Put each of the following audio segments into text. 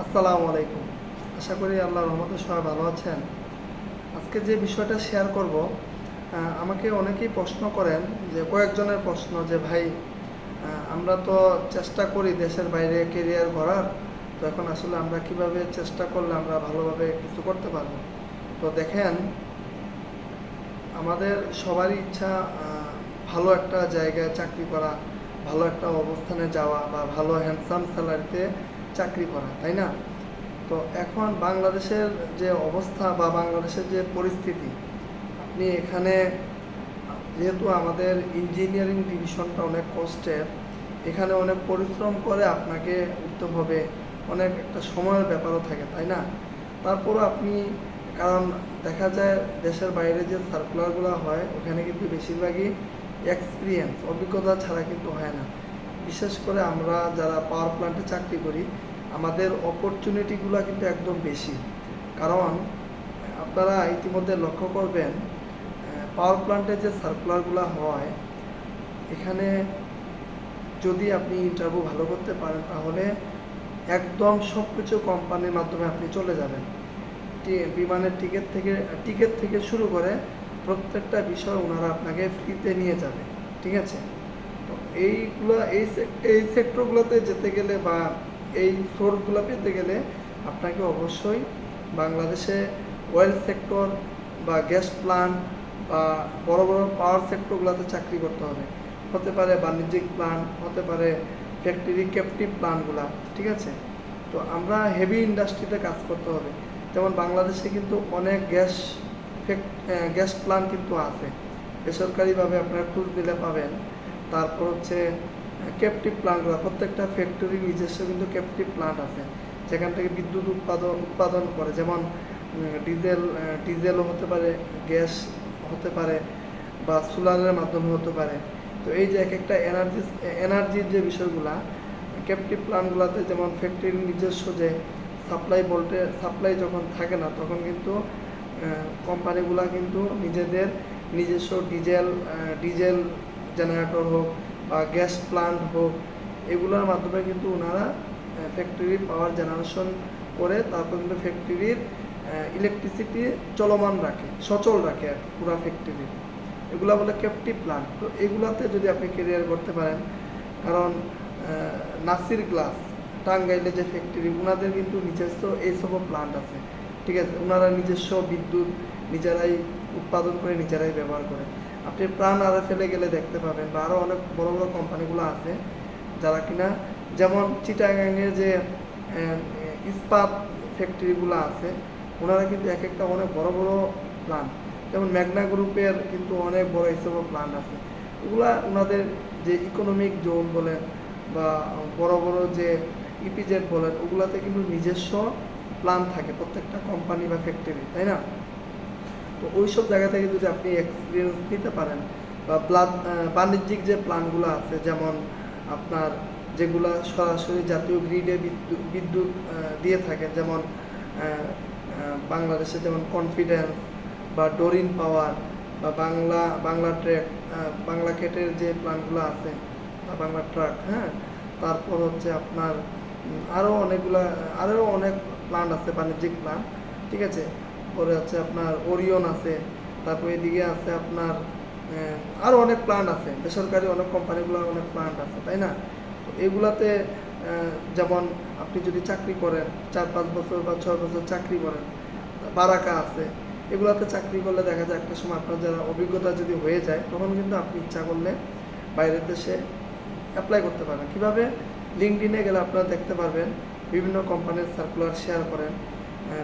আসসালামু আলাইকুম। আশা করি আল্লাহ রহমতে সবাই ভালো আছেন। আজকে যে বিষয়টা শেয়ার করব আমাকে অনেকেই প্রশ্ন করেন যে, কয়েকজনের প্রশ্ন যে, ভাই আমরা তো চেষ্টা করি দেশের বাইরে কেরিয়ার গড়ার, তো এখন আসলে আমরা কীভাবে চেষ্টা করলে আমরা ভালোভাবে কিছু করতে পারব? তো দেখেন, আমাদের সবারই ইচ্ছা ভালো একটা জায়গায় চাকরি করা, ভালো একটা অবস্থানে যাওয়া বা ভালো হ্যান্ডসাম স্যালারিতে চাকরি করা, তাই না? তো এখন বাংলাদেশের যে অবস্থা বা বাংলাদেশের যে পরিস্থিতি, আপনি এখানে, যেহেতু আমাদের ইঞ্জিনিয়ারিং ডিভিশনটা অনেক কষ্টের, এখানে অনেক পরিশ্রম করে আপনাকে উঠতে হবে, অনেক একটা সময়ের ব্যাপারও থাকে, তাই না? তারপরও আপনি, কারণ দেখা যায় দেশের বাইরে যে সার্কুলারগুলো হয়, ওখানে কিন্তু বেশিরভাগই এক্সপিরিয়েন্স অভিজ্ঞতা ছাড়া কিন্তু হয় না। বিশেষ করে আমরা যারা পাওয়ার প্ল্যান্টে চাকরি করি, আমাদের অপরচুনিটিগুলো কিন্তু একদম বেশি। কারণ, আপনারা ইতিমধ্যে লক্ষ্য করবেন পাওয়ার প্ল্যান্টে যে সার্কুলারগুলো হয়, এখানে যদি আপনি ইন্টারভিউ ভালো করতে পারেন, তাহলে একদম সব কিছু কোম্পানির মাধ্যমে আপনি চলে যাবেন। বিমানের টিকিট থেকে টিকিট থেকে শুরু করে প্রত্যেকটা বিষয় ওনারা আপনাকে ফ্রিতে নিয়ে যাবে। ঠিক আছে? এইগুলো, এই এই সেক্টরগুলোতে যেতে গেলে বা এই সোর্সগুলো পেতে গেলে আপনাকে অবশ্যই বাংলাদেশে অয়েল সেক্টর বা গ্যাস প্লান্ট বা বড় বড় পাওয়ার সেক্টরগুলোতে চাকরি করতে হবে। হতে পারে বাণিজ্যিক প্লান্ট হতে পারে ফ্যাক্টরি ক্যাপটিভ প্লান্টগুলা ঠিক আছে? তো আমরা হেভি ইন্ডাস্ট্রিতে কাজ করতে হবে। যেমন বাংলাদেশে কিন্তু অনেক গ্যাস গ্যাস প্লান্ট কিন্তু আছে। বেসরকারিভাবে আপনারা খোঁজ দিলে পাবেন। তারপর হচ্ছে ক্যাপটিভ প্লান্টগুলো প্রত্যেকটা ফ্যাক্টরি নিজস্ব কিন্তু ক্যাপটিভ প্লান্ট আছে। যেখান থেকে বিদ্যুৎ উৎপাদন উৎপাদন করে। যেমন ডিজেল ডিজেলও হতে পারে গ্যাস হতে পারে, বা সোলারের মাধ্যমে হতে পারে। তো এই যে এক একটা এনার্জি এনার্জির যে বিষয়গুলা ক্যাপটিভ প্লান্টগুলোতে যেমন ফ্যাক্টরির নিজস্ব যে সাপ্লাই বলতে সাপ্লাই যখন থাকে না, তখন কিন্তু কোম্পানিগুলা কিন্তু নিজেদের নিজস্ব ডিজেল ডিজেল জেনারেটর হোক বা গ্যাস প্লান্ট হোক, এগুলোর মাধ্যমে কিন্তু ওনারা ফ্যাক্টরি পাওয়ার জেনারেশন করে তারপর কিন্তু ফ্যাক্টরির ইলেকট্রিসিটি চলমান রাখে, সচল রাখে আর পুরা ফ্যাক্টরি এগুলা বলে ক্যাপটিভ প্লান্ট তো এগুলাতে যদি আপনি কেরিয়ার করতে পারেন, কারণ নাসির গ্লাস টাঙ্গাইলে যে ফ্যাক্টরি ওনাদের কিন্তু নিজস্ব এইসব প্লান্ট আছে। ঠিক আছে? ওনারা নিজস্ব বিদ্যুৎ নিজেরাই উৎপাদন করে, নিজেরাই ব্যবহার করে। আপনি প্রাণ আরে ফেলে গেলে দেখতে পাবেন বা আরও অনেক বড় বড় কোম্পানিগুলো আছে যারা কিনা যেমন চিটাগাংয়ের যে ইস্পাত ফ্যাক্টরিগুলো আছে, ওনারা কিন্তু এক একটা অনেক বড় বড় প্লান্ট যেমন ম্যাগনা গ্রুপের কিন্তু অনেক বড় হিসেবে প্লান্ট আছে। এগুলা ওনাদের যে ইকোনমিক জোন বলেন বা বড় বড় যে ইপিজেড বলেন, ওগুলাতে কিন্তু নিজস্ব প্ল্যান থাকে প্রত্যেকটা কোম্পানি বা ফ্যাক্টরি তাই না? তো ওই সব জায়গা থেকে যদি আপনি এক্সপিরিয়েন্স নিতে পারেন, বা প্লান বাণিজ্যিক যে প্ল্যানগুলো আছে, যেমন আপনার যেগুলা সরাসরি জাতীয় গ্রিডে বিদ্যুৎ বিদ্যুৎ দিয়ে থাকে, যেমন বাংলাদেশে যেমন কনফিডেন্স বা ডোরিন পাওয়ার বা বাংলা বাংলা ট্র্যাক বাংলা কেটের যে প্ল্যানগুলো আছে, বা বাংলা ট্রাক হ্যাঁ? তারপর হচ্ছে আপনার আরও অনেকগুলা আরও অনেক প্ল্যান্ট আছে, বাণিজ্যিক প্ল্যান্ট ঠিক আছে? পরে আছে আপনার ওরিয়ন আছে, তারপর এদিকে আছে আপনার আরও অনেক প্ল্যান্ট আছে, বেসরকারি অনেক কোম্পানিগুলোর অনেক প্ল্যান্ট আছে, তাই না? এগুলাতে যেমন আপনি যদি চাকরি করেন, চার পাঁচ বছর বা ছয় বছর চাকরি করেন, বারাকা আছে, এগুলাতে চাকরি করলে দেখা যায় একটা সময় আপনার যারা অভিজ্ঞতা যদি হয়ে যায়, তখন কিন্তু আপনি ইচ্ছা করলে বাইরের দেশে অ্যাপ্লাই করতে পারবেন। কীভাবে? লিঙ্কডিনে গেলে আপনারা দেখতে পারবেন, বিভিন্ন কোম্পানির সার্কুলার শেয়ার করেন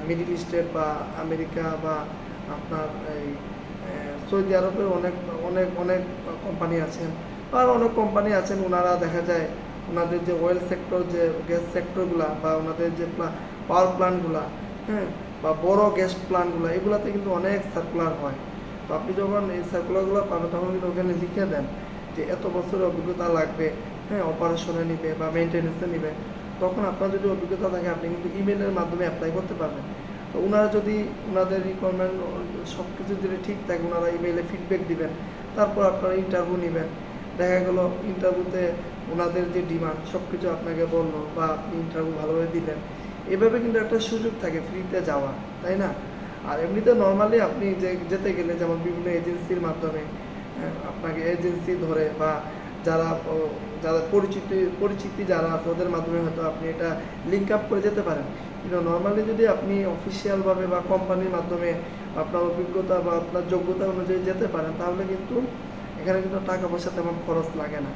মিডিল ইস্টের বা আমেরিকা বা আপনার এই সৌদি আরবের অনেক অনেক অনেক কোম্পানি আছেন আর অনেক কোম্পানি আছেন ওনারা দেখা যায় ওনাদের যে অয়েল সেক্টর যে গ্যাস সেক্টরগুলা বা ওনাদের যে পাওয়ার প্ল্যান্টগুলা হ্যাঁ বা বড় গ্যাস প্ল্যান্টগুলো এগুলাতে কিন্তু অনেক সার্কুলার হয়। তো আপনি যখন এই সার্কুলারগুলো পাবেন, তখন কিন্তু ওখানে লিখে দেন যে এত বছরের অভিজ্ঞতা লাগবে হ্যাঁ অপারেশনে নিবে বা মেনটেন্যান্সে নিবে। তখন আপনার যদি অভিজ্ঞতা থাকে আপনি কিন্তু ইমেলের মাধ্যমে অ্যাপ্লাই করতে পারবেন। তো ওনারা যদি ওনাদের রিকোয়ারমেন্ট সব কিছু যদি ঠিক থাকে ওনারা ইমেলে ফিডব্যাক দিবেন তারপর আপনারা ইন্টারভিউ নেবেন। দেখা গেল ইন্টারভিউতে ওনাদের যে ডিমান্ড সব কিছু আপনাকে বলল বা আপনি ইন্টারভিউ ভালোভাবে দিলেন। এভাবে কিন্তু একটা সুযোগ থাকে ফ্রিতে যাওয়া তাই না? আর এমনিতে নর্মালি আপনি যে যেতে গেলে যেমন বিভিন্ন এজেন্সির মাধ্যমে আহ, আপনাকে এজেন্সি ধরে বা যারা যারা পরিচিতি পরিচিতি যারা আছে, ওদের মাধ্যমে হয়তো আপনি এটা লিঙ্ক আপ করে যেতে পারেন। কিন্তু নর্মালি যদি আপনি অফিসিয়ালভাবে বা কোম্পানির মাধ্যমে আপনার অভিজ্ঞতা বা আপনার যোগ্যতা অনুযায়ী যেতে পারেন, তাহলে কিন্তু এখানে কিন্তু টাকা পয়সা তেমন খরচ লাগে না।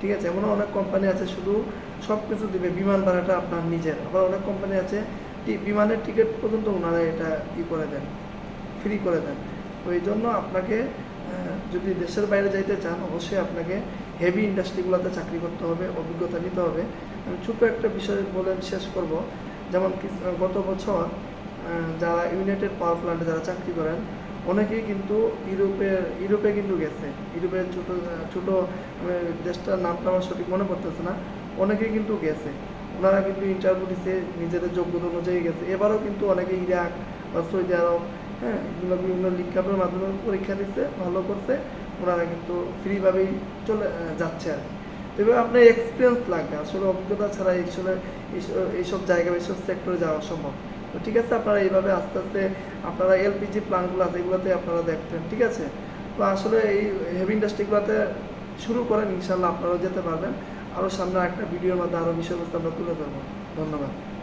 ঠিক আছে? এমনও অনেক কোম্পানি আছে শুধু সব কিছু দিবে, বিমান ভাড়াটা আপনার নিজের। আবার অনেক কোম্পানি আছে বিমানের টিকিট পর্যন্ত ওনারা এটা ই করে দেন ফ্রি করে দেন। এই জন্য আপনাকে যদি দেশের বাইরে যাইতে চান, অবশ্যই আপনাকে হেভি ইন্ডাস্ট্রিগুলোতে চাকরি করতে হবে, অভিজ্ঞতা নিতে হবে। আমি ছোট্ট একটা বিষয় বলে শেষ করব। যেমন গত বছর যারা ইউনাইটেড পাওয়ার প্ল্যান্টে যারা চাকরি করেন, অনেকেই কিন্তু ইউরোপের ইউরোপে কিন্তু গেছে। ইউরোপের ছোটো ছোটো দেশটার নামটা আমার সঠিক মনে পড়তেছে না। অনেকেই কিন্তু গেছে। ওনারা কিন্তু ইন্টারভিউ দিছে, নিজেদের যোগ্যতা অনুযায়ী গেছে। এবারও কিন্তু অনেকে ইরাক বা সৌদি আরব হ্যাঁ এগুলো বিভিন্ন লিঙ্কাপের মাধ্যমে পরীক্ষা দিচ্ছে ভালো করছে। ওনারা কিন্তু ফ্রিভাবেই চলে যাচ্ছে আর তো এবার আপনার এক্সপিরিয়েন্স লাগবে, আসলে অভিজ্ঞতা ছাড়া এইসব- এইসব জায়গায় এইসব সেক্টরে যাওয়া সম্ভব। তো ঠিক আছে, আপনারা এইভাবে আস্তে আস্তে আপনারা এলপিজি প্ল্যান্টগুলো আছে, এগুলোতে আপনারা দেখতেন ঠিক আছে? তো আসলে এই হেভি ইন্ডাস্ট্রিগুলোতে শুরু করেন ইনশাল্লাহ আপনারাও যেতে পারবেন। আরও সামনে একটা ভিডিওর মধ্যে আরও বিষয়বস্তু আমরা তুলে ধরবো। ধন্যবাদ।